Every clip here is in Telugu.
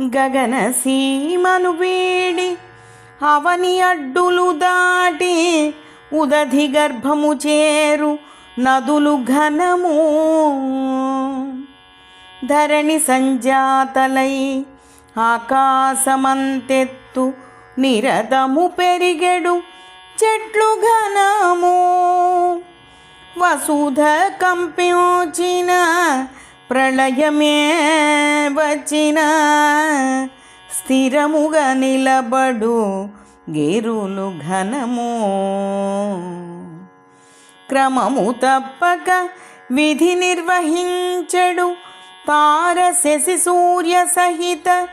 గగన సీమను వేడి అవని అడ్డులు దాటి ఉదధి గర్భము చేరు నదులు ఘనము. ధరణి సంజాతలై ఆకాశమంతెత్తు నిరతము పెరిగెడు చెట్లు ఘనము. వసుధ కంపించిన ప్రళయమే వచ్చిన స్థిరముగా నిలబడు గిరులు ఘనము. క్రమము తప్పక విధి నిర్వహించడు తార శశి సూర్య సహిత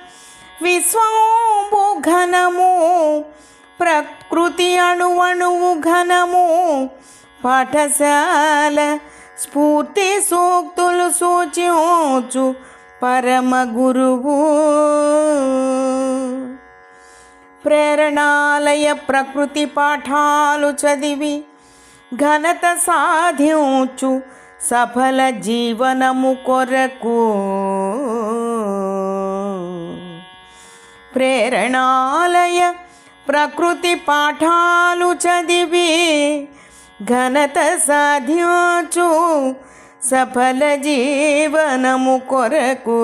విశ్వంబు ఘనము. ప్రకృతి అణువణువు ఘనము. పాఠశాల స్ఫూర్తి సూక్తులు సూచించు పరమ గురువు. ప్రేరణాలయ ప్రకృతి పాఠాలు చదివి ఘనత సాధించు సఫల జీవనము కొరకు. ప్రేరణాలయ ప్రకృతి పాఠాలు చదివి ఘనత సాధ్యోచు సఫల జీవనము కొరకు.